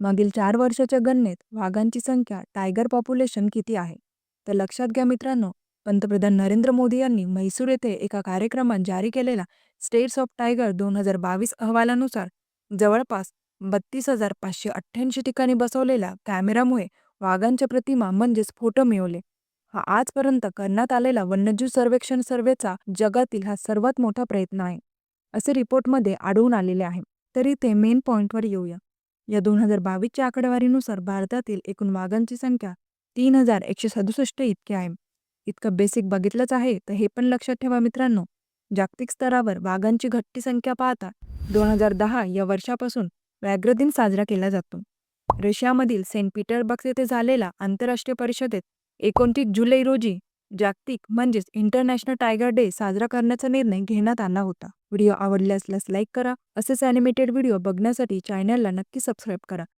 मागील चार वर्षाच्या गणनेत वाघांची संख्या टायगर पॉप्युलेशन किती आहे? तर लक्षात घ्या मित्रांनो पंतप्रधान नरेंद्र मोदी यांनी म्हैसूर येथे एका कार्यक्रमात जारी केलेला स्टेट्स ऑफ टायगर दोन हजार बावीस अहवालानुसार जवळपास बत्तीस हजार पाचशे अठ्ठ्याऐंशी ठिकाणी बसवलेल्या कॅमेरामुळे वाघांच्या प्रतिमा म्हणजेच फोटो मिळवले. हा आजपर्यंत करण्यात आलेला वन्यजीव सर्वेक्षण सर्वेचा जगातील हा सर्वात मोठा प्रयत्न आहे असे रिपोर्टमध्ये आढळून आलेले आहे. तरी ते मेन पॉईंटवर येऊया. या दोन हजार बावीसच्या आकडेवारीनुसार भारतातील एकूण वाघांची संख्या तीन हजार एकशे सदुसष्ट इतकी आहे. इतकं बेसिक बघितलंच आहे तर हे पण लक्षात ठेवा मित्रांनो. जागतिक स्तरावर वाघांची घटती संख्या पाहता दोन हजार दहा या वर्षापासून व्याघ्र दिन साजरा केला जातो. रशियामधील सेंट पीटरबर्ग येथे झालेल्या आंतरराष्ट्रीय परिषदेत एकोणतीस जुलै रोजी जागतिक म्हणजेच इंटरनॅशनल टायगर डे साजरा करण्याचा निर्णय घेण्यात आला होता. व्हिडिओ आवडल्यास लाईक करा. असेच ॲनिमेटेड व्हिडिओ बघण्यासाठी चॅनलला नक्की सबस्क्राईब करा.